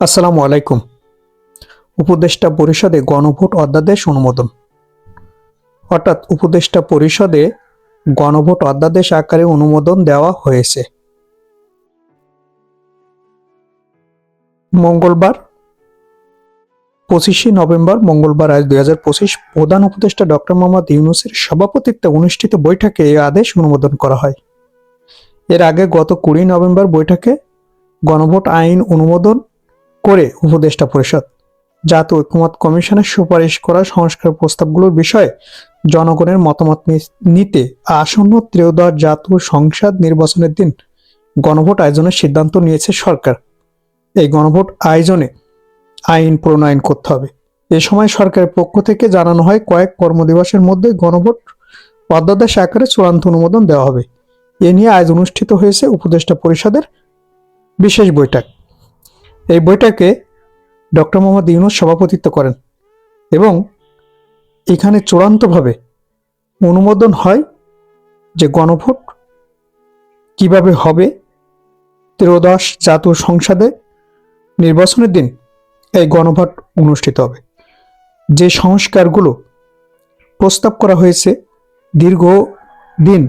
আসসালামু আলাইকুম। উপদেষ্টা পরিষদে গণভোট অধ্যাদেশ অনুমোদন। অর্থাৎ উপদেষ্টা পরিষদে গণভোট অধ্যাদেশ আকারে অনুমোদন দেওয়া হয়েছে। মঙ্গলবার, পঁচিশে নভেম্বর, মঙ্গলবার আজ দুই পঁচিশ, প্রধান উপদেষ্টা ডক্টর মোহাম্মদ ইউনুসের সভাপতিত্বে অনুষ্ঠিত বৈঠকে এই আদেশ অনুমোদন করা হয়। এর আগে গত কুড়ি নভেম্বর বৈঠকে গণভোট আইন অনুমোদন করে উপদেষ্টা পরিষদ। জাতীয় ঐক্যমত কমিশনের সুপারিশ করা সংস্কার প্রস্তাবগুলোর বিষয়ে জনগণের মতামত নিতে আসন্ন ত্রয়োদশ জাতীয় সংসদ নির্বাচনের দিন গণভোট আয়োজনের সিদ্ধান্ত নিয়েছে সরকার। এই গণভোট আয়োজনে আইন প্রণয়ন করতে হবে। এ সময় সরকারের পক্ষ থেকে জানানো হয়, কয়েক কর্মদিবসের মধ্যে গণভোট অধ্যাদেশ আকারে চূড়ান্ত অনুমোদন দেওয়া হবে। এ নিয়ে আজ অনুষ্ঠিত হয়েছে উপদেষ্টা পরিষদের বিশেষ বৈঠক। এই বৈঠকে ডক্টর মোহাম্মদ ইউনুস সভাপতিত্ব করেন এবং এখানে চূড়ান্তভাবে অনুমোদন হয় যে গণভোট কীভাবে হবে ত্রয়োদশ জাতীয় সংসদে নির্বাচনের দিন এই গণভোট অনুষ্ঠিত হবে। যে সংস্কারগুলো প্রস্তাব করা হয়েছে, দীর্ঘ দিন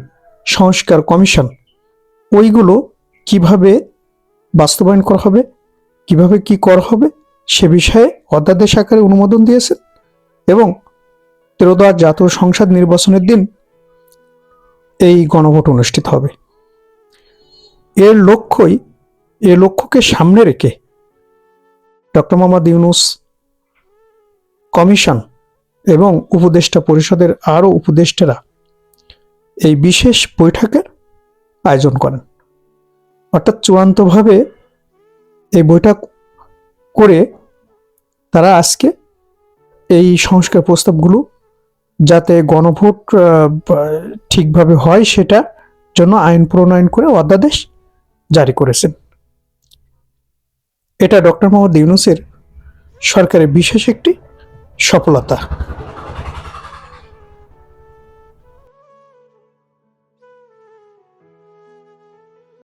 সংস্কার কমিশন, ওইগুলো কীভাবে বাস্তবায়ন করা হবে কীভাবে কি করা হবে সে বিষয়ে অধ্যাদেশ আকারে অনুমোদন দিয়েছেন এবং ত্রয়োদশ জাতীয় সংসদ নির্বাচনের দিন এই গণভোট অনুষ্ঠিত হবে। এর লক্ষ্যই, এ লক্ষ্যকে সামনে রেখে ডক্টর মোহাম্মদ ইউনুস কমিশন এবং উপদেষ্টা পরিষদের আরও উপদেষ্টারা এই বিশেষ বৈঠকের আয়োজন করেন। অর্থাৎ চূড়ান্তভাবে এই বইটা করে তারা আজকে এই সংস্কার প্রস্তাবগুলো যাতে গণভোট ঠিকভাবে হয় সেটা জন্য আইন প্রণয়ন করে অধ্যাদেশ জারি করেছেন। এটা ডক্টর মোহাম্মদ ইউনুসের সরকারের বিশেষ একটি সফলতা।